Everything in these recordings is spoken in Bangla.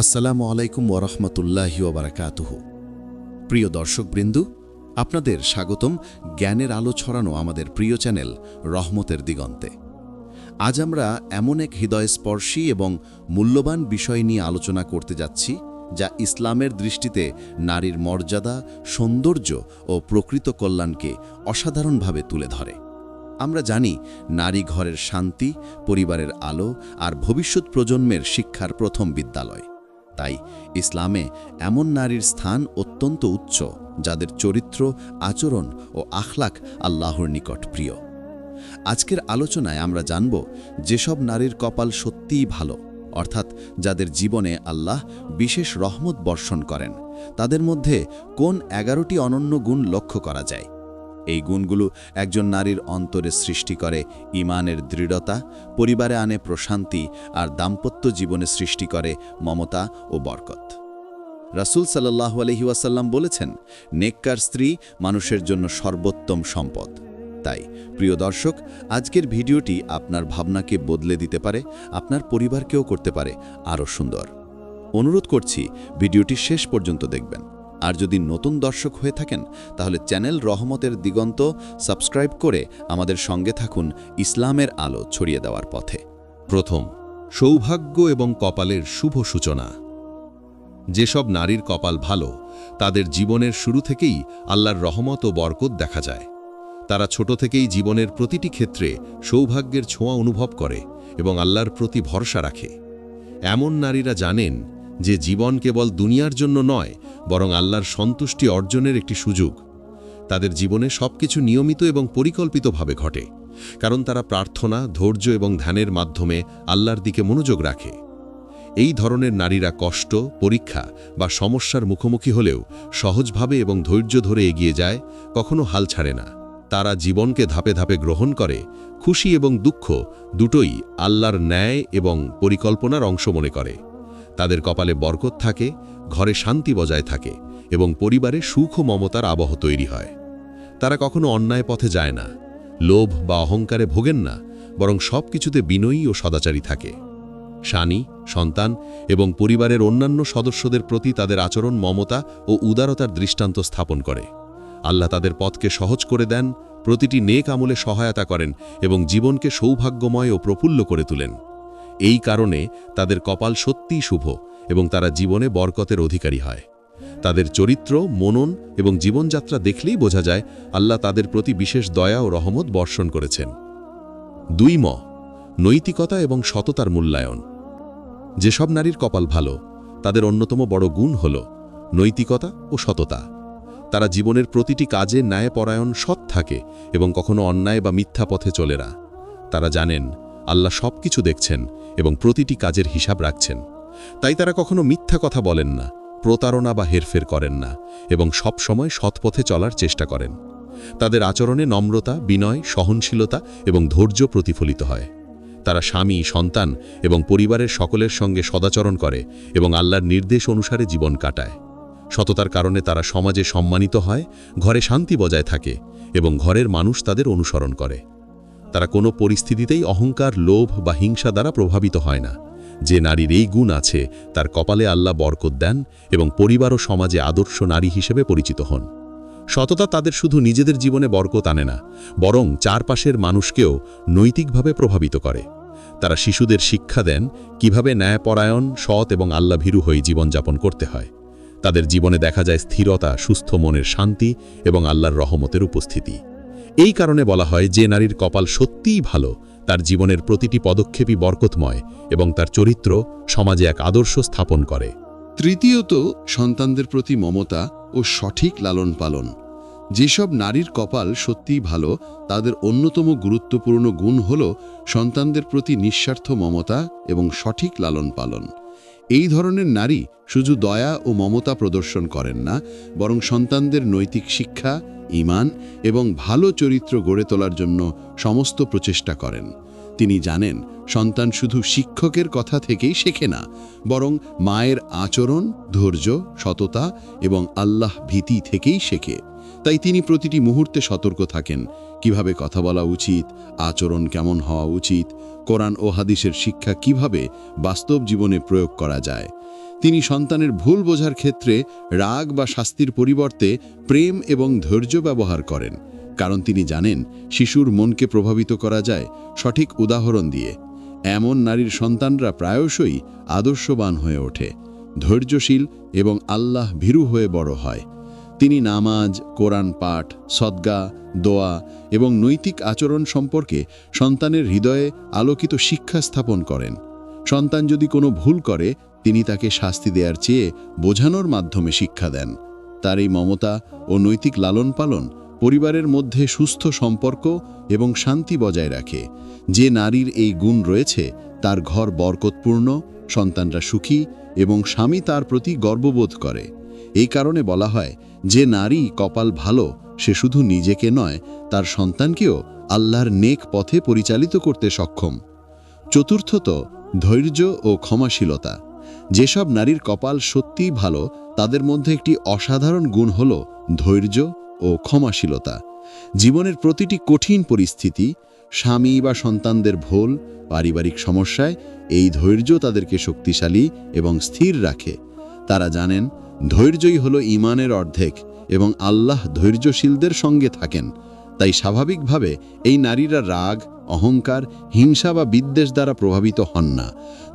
আসসালামু আলাইকুম ওরহমতুল্লাহি ওবরাকাতুহ প্রিয় দর্শকবৃন্দু, আপনাদের স্বাগতম জ্ঞানের আলো ছড়ানো আমাদের প্রিয় চ্যানেল রহমতের দিগন্তে। আজ আমরা এমন এক হৃদয়স্পর্শী এবং মূল্যবান বিষয় নিয়ে আলোচনা করতে যাচ্ছি, যা ইসলামের দৃষ্টিতে নারীর মর্যাদা, সৌন্দর্য ও প্রকৃত কল্যাণকে অসাধারণভাবে তুলে ধরে। আমরা জানি, নারী ঘরের শান্তি, পরিবারের আলো আর ভবিষ্যৎ প্রজন্মের শিক্ষার প্রথম বিদ্যালয়। তাই ইসলামে এমন নারীর স্থান অত্যন্ত উচ্চ, যাদের চরিত্র, আচরণ ও আখলাক আল্লাহর নিকট প্রিয়। আজকের আলোচনায় আমরা জানব যেসব নারীর কপাল সত্যিই ভালো, অর্থাৎ যাদের জীবনে আল্লাহ বিশেষ রহমত বর্ষণ করেন, তাদের মধ্যে কোন এগারোটি অনন্য গুণ লক্ষ্য করা যায়? এই গুণগুলো একজন নারীর অন্তরে সৃষ্টি করে ইমানের দৃঢ়তা, পরিবারে আনে প্রশান্তি আর দাম্পত্য জীবনে সৃষ্টি করে মমতা ও বরকত। রাসূল সাল্লাল্লাহু আলহি ওয়াসাল্লাম বলেছেন, নেককার স্ত্রী মানুষের জন্য সর্বোত্তম সম্পদ। তাই, প্রিয় দর্শক, আজকের ভিডিওটি আপনার ভাবনাকে বদলে দিতে পারে, আপনার পরিবারকেও করতে পারে আরও সুন্দর। অনুরোধ করছি, ভিডিওটি শেষ পর্যন্ত দেখবেন। আর যদি নতুন দর্শক হয়ে থাকেন, তাহলে চ্যানেল রহমতের দিগন্ত সাবস্ক্রাইব করে আমাদের সঙ্গে থাকুন ইসলামের আলো ছড়িয়ে দেওয়ার পথে। প্রথম, সৌভাগ্য এবং কপালের শুভ সূচনা। যেসব নারীর কপাল ভালো, তাদের জীবনের শুরু থেকেই আল্লাহর রহমত ও বরকত দেখা যায়। তারা ছোট থেকেই জীবনের প্রতিটি ক্ষেত্রে সৌভাগ্যের ছোঁয়া অনুভব করে এবং আল্লাহর প্রতি ভরসা রাখে। এমন নারীরা জানেন যে জীবন কেবল দুনিয়ার জন্য নয়, বরং আল্লাহর সন্তুষ্টি অর্জনের একটি সুযোগ। তাদের জীবনে সবকিছু নিয়মিত এবং পরিকল্পিতভাবে ঘটে, কারণ তারা প্রার্থনা, ধৈর্য এবং ধ্যানের মাধ্যমে আল্লাহর দিকে মনোযোগ রাখে। এই ধরনের নারীরা কষ্ট, পরীক্ষা বা সমস্যার মুখোমুখি হলেও সহজভাবে এবং ধৈর্য ধরে এগিয়ে যায়, কখনো হাল ছাড়ে না। তারা জীবনকে ধাপে ধাপে গ্রহণ করে, খুশি এবং দুঃখ দুটোই আল্লাহর ন্যায় এবং পরিকল্পনার অংশ মনে করে। তাদের কপালে বরকত থাকে, ঘরে শান্তি বজায় থাকে এবং পরিবারে সুখ ও মমতার আবহ তৈরি হয়। তারা কখনো অন্যায় পথে যায় না, লোভ বা অহংকারে ভোগেন না, বরং সব কিছুতে বিনয়ী ও সদাচারী থাকে। স্বামী সন্তান এবং পরিবারের অন্যান্য সদস্যদের প্রতি তাদের আচরণ, মমতা ও উদারতার দৃষ্টান্ত স্থাপন করে। আল্লাহ তাদের পথকে সহজ করে দেন, প্রতিটি নেক আমলে সহায়তা করেন এবং জীবনকে সৌভাগ্যময় ও প্রফুল্ল করে তোলেন। এই কারণে তাদের কপাল সত্যিই শুভ এবং তারা জীবনে বরকতের অধিকারী হয়। তাদের চরিত্র, মনন এবং জীবনযাত্রা দেখলেই বোঝা যায় আল্লাহ তাদের প্রতি বিশেষ দয়া ও রহমত বর্ষণ করেছেন। দুই ম, নৈতিকতা এবং সততার মূল্যায়ন। যেসব নারীর কপাল ভালো, তাদের অন্যতম বড় গুণ হল নৈতিকতা ও সততা। তারা জীবনের প্রতিটি কাজে ন্যায়পরায়ণ সৎ থাকে এবং কখনো অন্যায় বা মিথ্যা পথে চলে না। তারা জানেন আল্লাহ সব কিছু দেখছেন এবং প্রতিটি কাজের হিসাব রাখছেন। তাই তারা কখনো মিথ্যা কথা বলেন না, প্রতারণা বা হেরফের করেন না এবং সব সময় সৎপথে চলার চেষ্টা করেন। তাদের আচরণে নম্রতা, বিনয়, সহনশীলতা এবং ধৈর্য প্রতিফলিত হয়। তারা স্বামী, সন্তান এবং পরিবারের সকলের সঙ্গে সদাচরণ করে এবং আল্লাহর নির্দেশ অনুসারে জীবন কাটায়। সততার কারণে তারা সমাজে সম্মানিত হয়, ঘরে শান্তি বজায় থাকে এবং ঘরের মানুষ তাদের অনুসরণ করে। তারা কোনো পরিস্থিতিতেই অহংকার, লোভ বা হিংসা দ্বারা প্রভাবিত হয় না। যে নারীর এই গুণ আছে, তার কপালে আল্লাহ বরকত দেন এবং পরিবার ও সমাজে আদর্শ নারী হিসেবে পরিচিত হন। সততা তাদের শুধু নিজেদের জীবনে বরকত আনে না, বরং চারপাশের মানুষকেও নৈতিকভাবে প্রভাবিত করে। তারা শিশুদের শিক্ষা দেন কীভাবে ন্যায়পরায়ণ, সৎ এবং আল্লাভীরু হয়ে জীবনযাপন করতে হয়। তাদের জীবনে দেখা যায় স্থিরতা, সুস্থ মনের শান্তি এবং আল্লাহর রহমতের উপস্থিতি। এই কারণে বলা হয় যে নারীর কপাল সত্যিই ভালো, তার জীবনের প্রতিটি পদক্ষেপই বরকতময় এবং তার চরিত্র সমাজে এক আদর্শ স্থাপন করে। তৃতীয়ত, সন্তানদের প্রতি মমতা ও সঠিক লালন পালন। যেসব নারীর কপাল সত্যিই ভালো, তাদের অন্যতম গুরুত্বপূর্ণ গুণ হল সন্তানদের প্রতি নিঃস্বার্থ মমতা এবং সঠিক লালন পালন। এই ধরনের নারী শুধু দয়া ও মমতা প্রদর্শন করেন না, বরং সন্তানদের নৈতিক শিক্ষা ইমান এবং ভালো চরিত্র গড়ে তোলার জন্য সমস্ত প্রচেষ্টা করেন। তিনি জানেন, সন্তান শুধু শিক্ষকের কথা থেকেই শেখে না, বরং মায়ের আচরণ, ধৈর্য, সততা এবং আল্লাহ ভীতি থেকেই শেখে। তাই তিনি প্রতিটি মুহূর্তে সতর্ক থাকেন, কীভাবে কথা বলা উচিত, আচরণ কেমন হওয়া উচিত, কোরআন ও হাদিসের শিক্ষা কীভাবে বাস্তব জীবনে প্রয়োগ করা যায়। তিনি সন্তানের ভুল বোঝার ক্ষেত্রে রাগ বা শাস্তির পরিবর্তে প্রেম এবং ধৈর্য ব্যবহার করেন, কারণ তিনি জানেন শিশুর মনকে প্রভাবিত করা যায় সঠিক উদাহরণ দিয়ে। এমন নারীর সন্তানরা প্রায়শই আদর্শবান হয়ে ওঠে, ধৈর্যশীল এবং আল্লাহ ভীরু হয়ে বড় হয়। তিনি নামাজ, কোরআন পাঠ, সদ্গা, দোয়া এবং নৈতিক আচরণ সম্পর্কে সন্তানের হৃদয়ে আলোকিত শিক্ষা স্থাপন করেন। সন্তান যদি কোনো ভুল করে, তিনি তাকে শাস্তি দেওয়ার চেয়ে বোঝানোর মাধ্যমে শিক্ষা দেন। তার এই মমতা ও নৈতিক লালন পালন পরিবারের মধ্যে সুস্থ সম্পর্ক এবং শান্তি বজায় রাখে। যে নারীর এই গুণ রয়েছে, তার ঘর বরকতপূর্ণ, সন্তানরা সুখী এবং স্বামী তার প্রতি গর্ববোধ করে। এই কারণে বলা হয়, যে নারী কপাল ভালো, সে শুধু নিজেকে নয়, তার সন্তানকেও আল্লাহর নেক পথে পরিচালিত করতে সক্ষম। চতুর্থত ধৈর্য ও ক্ষমাশীলতা। যেসব নারীর কপাল সত্যিই ভালো, তাদের মধ্যে একটি অসাধারণ গুণ হল ধৈর্য ও ক্ষমাশীলতা। জীবনের প্রতিটি কঠিন পরিস্থিতি, স্বামী বা সন্তানদের ভোল, পারিবারিক সমস্যায়, এই ধৈর্য তাদেরকে শক্তিশালী এবং স্থির রাখে। তারা জানেন, ধৈর্যই হলো ইমানের অর্ধেক এবং আল্লাহ ধৈর্যশীলদের সঙ্গে থাকেন। তাই স্বাভাবিকভাবে এই নারীরা রাগ, অহংকার, হিংসা বা বিদ্বেষ দ্বারা প্রভাবিত হন না।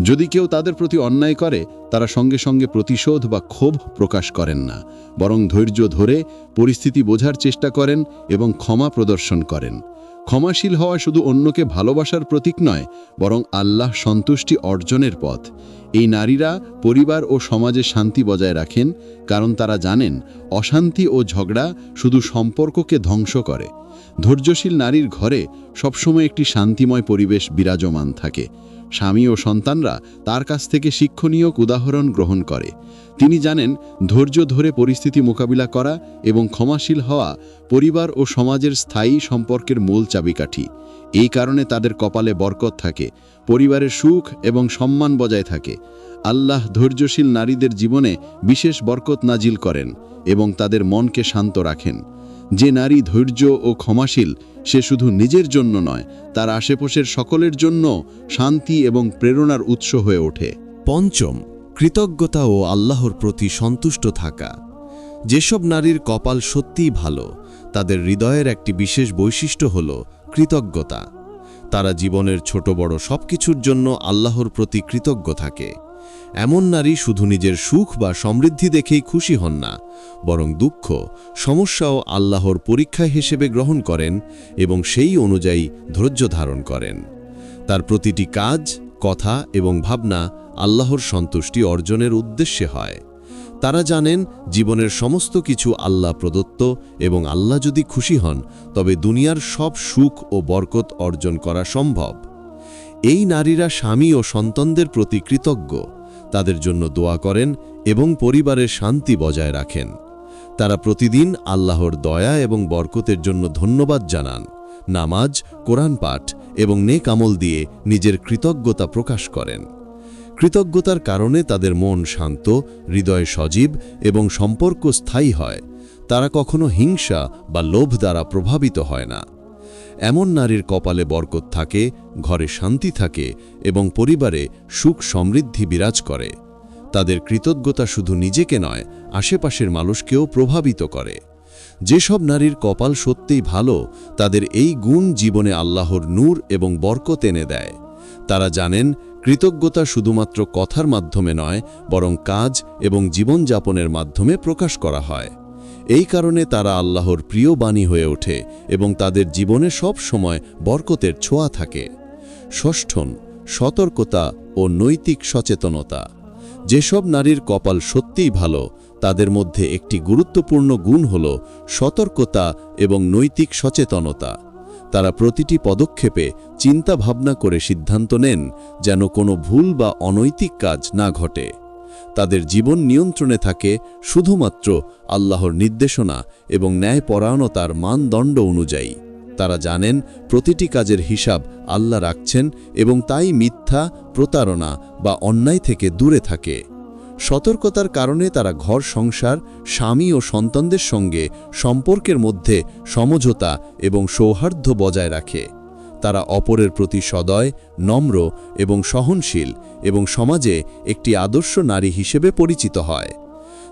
যদি কেউ তাদের প্রতি অন্যায় করে, তারা সঙ্গে সঙ্গে প্রতিশোধ বা ক্ষোভ প্রকাশ করেন না, বরং ধৈর্য ধরে পরিস্থিতি বোঝার চেষ্টা করেন এবং ক্ষমা প্রদর্শন করেন। ক্ষমাশীল হওয়া শুধু অন্যকে ভালোবাসার প্রতীক নয়, বরং আল্লাহ সন্তুষ্টি অর্জনের পথ। এই নারীরা পরিবার ও সমাজে শান্তি বজায় রাখেন, কারণ তারা জানেন, অশান্তি ও ঝগড়া শুধু সম্পর্ককে ধ্বংস করে। ধৈর্যশীল নারীর ঘরে সবসময় একটি শান্তিময় পরিবেশ বিরাজমান থাকে। স্বামী ও সন্তানরা তার কাছ থেকে শিক্ষণীয় উদাহরণ গ্রহণ করে। তিনি জানেন, ধৈর্য ধরে পরিস্থিতি মোকাবিলা করা এবং ক্ষমাশীল হওয়া পরিবার ও সমাজের স্থায়ী সম্পর্কের মূল চাবিকাঠি। এই কারণে তাদের কপালে বরকত থাকে, পরিবারের সুখ এবং সম্মান বজায় থাকে। আল্লাহ ধৈর্যশীল নারীদের জীবনে বিশেষ বরকত নাজিল করেন এবং তাদের মনকে শান্ত রাখেন। যে নারী ধৈর্য ও ক্ষমাশীল, সে শুধু নিজের জন্য নয়, তার আশেপাশের সকলের জন্য শান্তি এবং প্রেরণার উৎস হয়ে ওঠে। পঞ্চম, কৃতজ্ঞতা ও আল্লাহর প্রতি সন্তুষ্ট থাকা। যেসব নারীর কপাল সত্যিই ভালো, তাদের হৃদয়ের একটি বিশেষ বৈশিষ্ট্য হল কৃতজ্ঞতা। তারা জীবনের ছোট বড় সবকিছুর জন্য আল্লাহর প্রতি কৃতজ্ঞ থাকে। এমন নারী শুধু নিজের সুখ বা সমৃদ্ধি দেখেই খুশি হন না, বরং দুঃখ, সমস্যাও আল্লাহর পরীক্ষা হিসেবে গ্রহণ করেন এবং সেই অনুযায়ী ধৈর্য ধারণ করেন। তার প্রতিটি কাজ, কথা এবং ভাবনা আল্লাহর সন্তুষ্টি অর্জনের উদ্দেশ্যে হয়। তারা জানেন, জীবনের সমস্ত কিছু আল্লাহ প্রদত্ত এবং আল্লাহ যদি খুশি হন, তবে দুনিয়ার সব সুখ ও বরকত অর্জন করা সম্ভব। এই নারীরা স্বামী ও সন্তানদের প্রতি কৃতজ্ঞ। তাদের জন্য দোয়া করেন এবং পরিবারের শান্তি বজায় রাখেন। তারা প্রতিদিন আল্লাহর দয়া এবং বরকতের জন্য ধন্যবাদ জানান, নামাজ, কোরআন পাঠ এবং নেক আমল দিয়ে নিজের কৃতজ্ঞতা প্রকাশ করেন। কৃতজ্ঞতার কারণে তাদের মন শান্ত, হৃদয় সজীব এবং সম্পর্ক স্থায়ী হয়। তারা কখনো হিংসা বা লোভ দ্বারা প্রভাবিত হয় না। এমন নারীর কপালে বরকত থাকে, ঘরে শান্তি থাকে এবং পরিবারে সুখ সমৃদ্ধি বিরাজ করে। তাদের কৃতজ্ঞতা শুধু নিজেকে নয়, আশেপাশের মানুষকেও প্রভাবিত করে। যেসব নারীর কপাল সত্যিই ভালো, তাদের এই গুণ জীবনে আল্লাহর নূর এবং বরকত এনে দেয়। তারা জানেন, কৃতজ্ঞতা শুধুমাত্র কথার মাধ্যমে নয়, বরং কাজ এবং জীবনযাপনের মাধ্যমে প্রকাশ করা হয়। এই কারণে তারা আল্লাহর প্রিয় বাণী হয়ে ওঠে এবং তাদের জীবনে সব সময় বরকতের ছোঁয়া থাকে। ষষ্ঠন, সতর্কতা ও নৈতিক সচেতনতা। যেসব নারীর কপাল সত্যিই ভালো, তাদের মধ্যে একটি গুরুত্বপূর্ণ গুণ হল সতর্কতা এবং নৈতিক সচেতনতা। তারা প্রতিটি পদক্ষেপে চিন্তা ভাবনা করে সিদ্ধান্ত নেন যেন কোনো ভুল বা অনৈতিক কাজ না ঘটে। তাদের জীবন নিয়ন্ত্রণে থাকে শুধুমাত্র আল্লাহর নির্দেশনা এবং ন্যায়পরায়ণতার মানদণ্ড অনুযায়ী। তারা জানেন প্রতিটি কাজের হিসাব আল্লাহ রাখছেন এবং তাই মিথ্যা, প্রতারণা বা অন্যায় থেকে দূরে থাকে। সতর্কতার কারণে তারা ঘর, সংসার, স্বামী ও সন্তানদের সঙ্গে সম্পর্কের মধ্যে সমঝোতা এবং সৌহার্দ্য বজায় রাখে। তারা অপরের প্রতি সদয়, নম্র এবং সহনশীল এবং সমাজে একটি আদর্শ নারী হিসেবে পরিচিত হয়।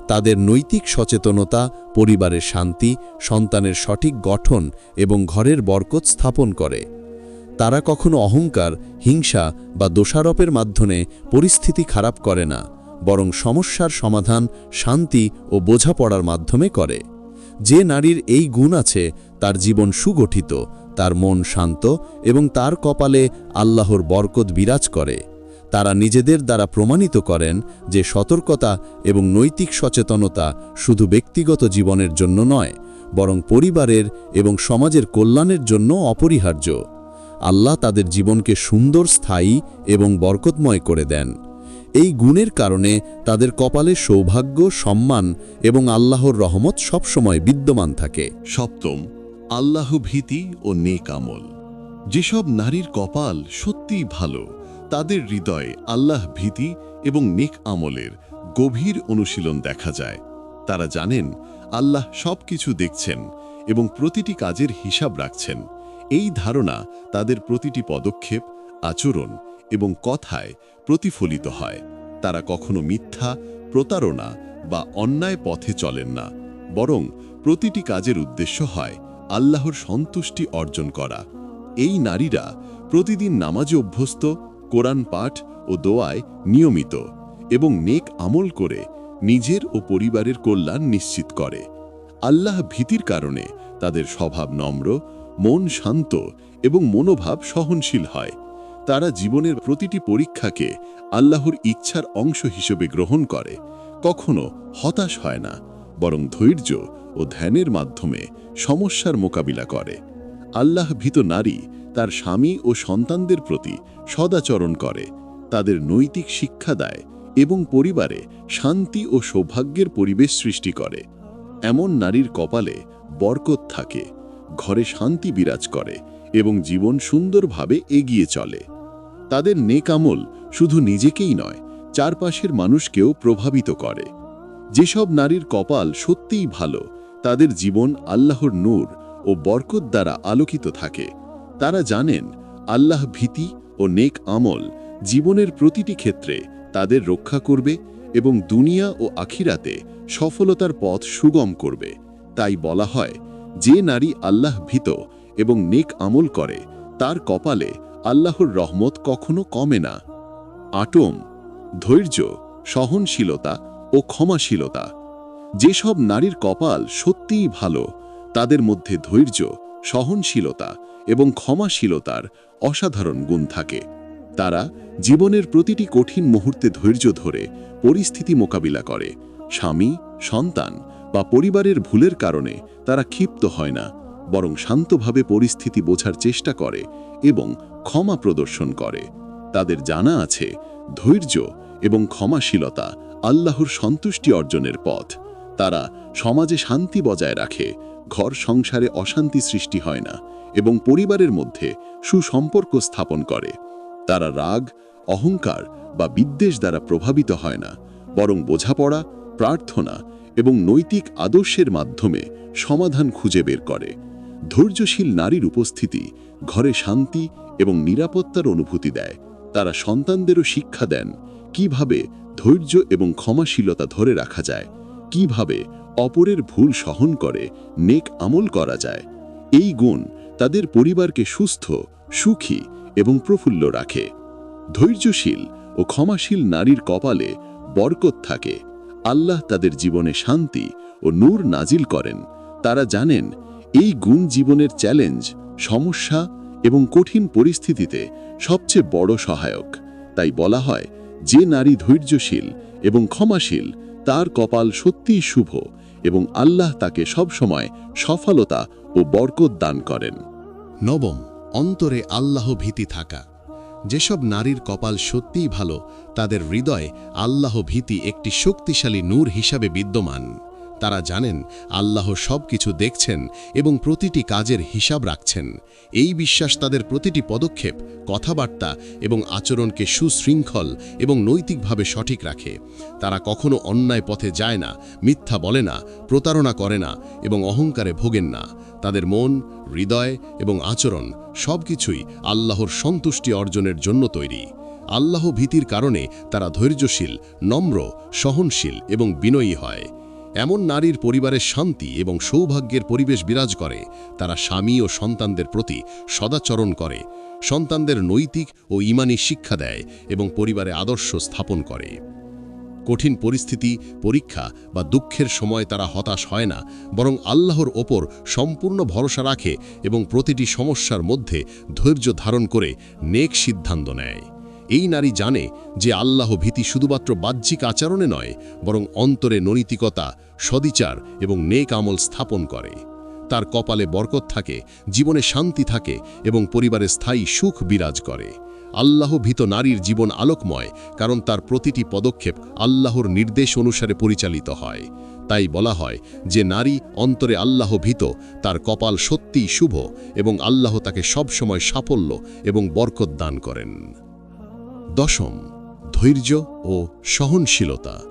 তাদের নৈতিক সচেতনতা, পরিবারের শান্তি, সন্তানের সঠিক গঠন এবং ঘরের বরকত স্থাপন করে। তারা কখনো অহংকার, হিংসা বা দোষারোপের মাধ্যমে পরিস্থিতি খারাপ করে না, বরং সমস্যার সমাধান, শান্তি ও বোঝাপড়ার মাধ্যমে করে। যে নারীর এই গুণ আছে, তার জীবন সুগঠিত তার মন শান্ত এবং তার কপালে আল্লাহর বরকত বিরাজ করে। তারা নিজেদের দ্বারা প্রমাণিত করেন যে সতর্কতা এবং নৈতিক সচেতনতা শুধু ব্যক্তিগত জীবনের জন্য নয়, বরং পরিবারের এবং সমাজের কল্যাণের জন্য অপরিহার্য। আল্লাহ তাদের জীবনকে সুন্দর, স্থায়ী এবং বরকতময় করে দেন। এই গুণের কারণে তাদের কপালে সৌভাগ্য, সম্মান এবং আল্লাহর রহমত সবসময় বিদ্যমান থাকে। সপ্তম আল্লাহ ভীতি ও নেক আমল। যেসব নারীর কপাল সত্যিই ভালো, তাদের হৃদয়ে আল্লাহ ভীতি এবং নেক আমলের গভীর অনুশীলন দেখা যায়। তারা জানেন, আল্লাহ সব কিছু দেখছেন এবং প্রতিটি কাজের হিসাব রাখছেন। এই ধারণা তাদের প্রতিটি পদক্ষেপ, আচরণ এবং কথায় প্রতিফলিত হয়। তারা কখনো মিথ্যা, প্রতারণা বা অন্যায় পথে চলেন না, বরং প্রতিটি কাজের উদ্দেশ্য হয় আল্লাহর সন্তুষ্টি অর্জন করা। এই নারীরা প্রতিদিন নামাজে অভ্যস্ত, কোরআন পাঠ ও দোয়ায় নিয়মিত এবং নেক আমল করে নিজের ও পরিবারের কল্যাণ নিশ্চিত করে। আল্লাহ ভীতির কারণে তাদের স্বভাব নম্র, মন শান্ত এবং মনোভাব সহনশীল হয়। তারা জীবনের প্রতিটি পরীক্ষাকে আল্লাহর ইচ্ছার অংশ হিসেবে গ্রহণ করে। কখনো হতাশ হয় না, বরং ধৈর্য ও ধ্যানের মাধ্যমে সমস্যার মোকাবিলা করে। আল্লাহ ভীত নারী তার স্বামী ও সন্তানদের প্রতি সদাচরণ করে, তাদের নৈতিক শিক্ষা দেয় এবং পরিবারে শান্তি ও সৌভাগ্যের পরিবেশ সৃষ্টি করে। এমন নারীর কপালে বরকত থাকে, ঘরে শান্তি বিরাজ করে এবং জীবন সুন্দরভাবে এগিয়ে চলে। তাদের নেকামল শুধু নিজেকেই নয়, চারপাশের মানুষকেও প্রভাবিত করে। যেসব নারীর কপাল সত্যিই ভালো তাদের জীবন আল্লাহর নূর ও বরকত দ্বারা আলোকিত থাকে। তারা জানেন, আল্লাহ ভীতি ও নেক আমল জীবনের প্রতিটি ক্ষেত্রে তাদের রক্ষা করবে এবং দুনিয়া ও আখিরাতে সফলতার পথ সুগম করবে। তাই বলা হয়, যে নারী আল্লাহ ভীত এবং নেক আমল করে, তার কপালে আল্লাহর রহমত কখনো কমে না। আটম, ধৈর্য, সহনশীলতা ও ক্ষমাশীলতা। যেসব নারীর কপাল সত্যিই ভালো, তাদের মধ্যে ধৈর্য, সহনশীলতা এবং ক্ষমাশীলতার অসাধারণ গুণ থাকে। তারা জীবনের প্রতিটি কঠিন মুহূর্তে ধৈর্য ধরে পরিস্থিতি মোকাবিলা করে। স্বামী, সন্তান বা পরিবারের ভুলের কারণে তারা ক্ষিপ্ত হয় না, বরং শান্তভাবে পরিস্থিতি বোঝার চেষ্টা করে এবং ক্ষমা প্রদর্শন করে। তাদের জানা আছে, ধৈর্য এবং ক্ষমাশীলতা আল্লাহর সন্তুষ্টি অর্জনের পথ। তারা সমাজে শান্তি বজায় রাখে, ঘর সংসারে অশান্তি সৃষ্টি হয় না এবং পরিবারের মধ্যে সুসম্পর্ক স্থাপন করে। তারা রাগ, অহংকার বা বিদ্বেষ দ্বারা প্রভাবিত হয় না, বরং বোঝাপড়া, প্রার্থনা এবং নৈতিক আদর্শের মাধ্যমে সমাধান খুঁজে বের করে। ধৈর্যশীল নারীর উপস্থিতি ঘরে শান্তি এবং নিরাপত্তার অনুভূতি দেয়। তারা সন্তানদেরও শিক্ষা দেন কীভাবে ধৈর্য এবং ক্ষমাশীলতা ধরে রাখা যায়। কীভাবে অপরের ভুল সহন করে, নেক আমল করা যায়। এই গুণ তাদের পরিবারকে সুস্থ, সুখী এবং প্রফুল্ল রাখে। ধৈর্যশীল ও ক্ষমাশীল নারীর কপালে বরকত থাকে। আল্লাহ তাদের জীবনে শান্তি ও নূর নাজিল করেন। তারা জানেন, এই গুণ জীবনের চ্যালেঞ্জ, সমস্যা এবং কঠিন পরিস্থিতিতে সবচেয়ে বড় সহায়ক। তাই বলা হয়, যে নারী ধৈর্যশীল এবং ক্ষমাশীল তার কপাল সত্যিই শুভ এবং আল্লাহ তাকে সবসময় সফলতা ও বরকত দান করেন। নবম, অন্তরে আল্লাহ ভীতি থাকা। যেসব নারীর কপাল সত্যিই ভালো, তাদের হৃদয়ে আল্লাহ ভীতি একটি শক্তিশালী নূর হিসাবে বিদ্যমান। তারা জানেন, আল্লাহ সব কিছু দেখছেন এবং প্রতিটি কাজের হিসাব রাখছেন। এই বিশ্বাস তাদের প্রতিটি পদক্ষেপ, কথাবার্তা এবং আচরণকে সুশৃঙ্খল এবং নৈতিকভাবে সঠিক রাখে। তারা কখনো অন্যায় পথে যায় না, মিথ্যা বলে না, প্রতারণা করে না এবং অহংকারে ভোগেন না। তাদের মন, হৃদয় এবং আচরণ সব কিছুই আল্লাহর সন্তুষ্টি অর্জনের জন্য তৈরি। আল্লাহ ভীতির কারণে তারা ধৈর্যশীল, নম্র, সহনশীল এবং বিনয়ী হয়। এমন নারীর পরিবারের শান্তি এবং সৌভাগ্যের পরিবেশ বিরাজ করে, তারা স্বামী ও সন্তানদের প্রতি সদাচরণ করে, সন্তানদের নৈতিক ও ইমানি শিক্ষা দেয় এবং পরিবারে আদর্শ স্থাপন করে। কঠিন পরিস্থিতি, পরীক্ষা বা দুঃখের সময় তারা হতাশ হয় না, বরং আল্লাহর ওপর সম্পূর্ণ ভরসা রাখে এবং প্রতিটি সমস্যার মধ্যে ধৈর্য ধারণ করে নেক সিদ্ধান্ত নেয়। এই নারী জানে যে আল্লাহ ভীতি শুধুমাত্র বাহ্যিক আচরণে নয়, বরং অন্তরে নৈতিকতা, সদিচার এবং নেক আমল স্থাপন করে। তার কপালে বরকত থাকে, জীবনে শান্তি থাকে এবং পরিবারে স্থায়ী সুখ বিরাজ করে। আল্লাহ ভীত নারীর জীবন আলোকময়, কারণ তার প্রতিটি পদক্ষেপ আল্লাহর নির্দেশ অনুসারে পরিচালিত হয়। তাই বলা হয় যে নারী অন্তরে আল্লাহ ভীত, তার কপাল সত্যিই শুভ এবং আল্লাহ তাকে সবসময় সাফল্য এবং বরকত দান করেন। দশম, ধৈর্য ও সহনশীলতা।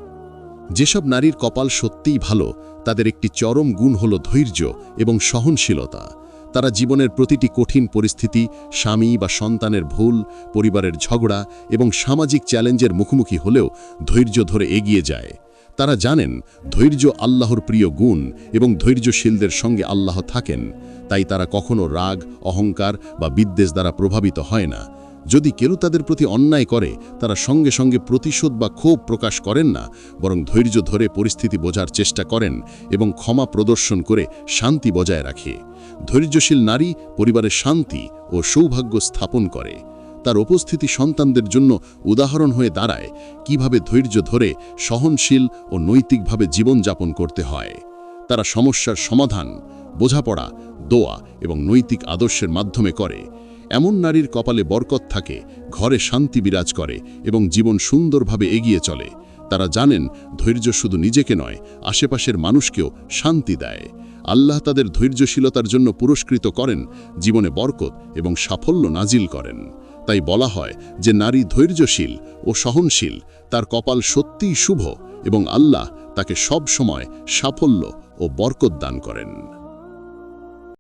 যেসব নারীর কপাল সত্যিই ভালো, তাদের একটি চরম গুণ হল ধৈর্য এবং সহনশীলতা। তারা জীবনের প্রতিটি কঠিন পরিস্থিতি, স্বামী বা সন্তানের ভুল, পরিবারের ঝগড়া এবং সামাজিক চ্যালেঞ্জের মুখোমুখি হলেও ধৈর্য ধরে এগিয়ে যায়। তারা জানেন, ধৈর্য আল্লাহর প্রিয় গুণ এবং ধৈর্যশীলদের সঙ্গে আল্লাহ থাকেন। তাই তারা কখনো রাগ, অহংকার বা বিদ্বেষ দ্বারা প্রভাবিত হয় না। যদি কেউ তাদের প্রতি অন্যায় করে, তারা সঙ্গে সঙ্গে প্রতিশোধ বা ক্ষোভ প্রকাশ করেন না, বরং ধৈর্য ধরে পরিস্থিতি বোঝার চেষ্টা করেন এবং ক্ষমা প্রদর্শন করে শান্তি বজায় রাখে। ধৈর্যশীল নারী পরিবারের শান্তি ও সৌভাগ্য স্থাপন করে। তার উপস্থিতি সন্তানদের জন্য উদাহরণ হয়ে দাঁড়ায় কীভাবে ধৈর্য ধরে সহনশীল ও নৈতিকভাবে জীবনযাপন করতে হয়। তারা সমস্যার সমাধান, বোঝাপড়া, দোয়া এবং নৈতিক আদর্শের মাধ্যমে করে। এমন নারীর কপালে বরকত থাকে, ঘরে শান্তি বিরাজ করে এবং জীবন সুন্দরভাবে এগিয়ে চলে। তারা জানেন, ধৈর্য শুধু নিজেকে নয়, আশেপাশের মানুষকেও শান্তি দেয়। আল্লাহ তাদের ধৈর্যশীলতার জন্য পুরস্কৃত করেন, জীবনে বরকত এবং সাফল্য নাজিল করেন। তাই বলা হয় যে নারী ধৈর্যশীল ও সহনশীল, তার কপাল সত্যিই শুভ এবং আল্লাহ তাকে সব সময় সাফল্য ও বরকত দান করেন।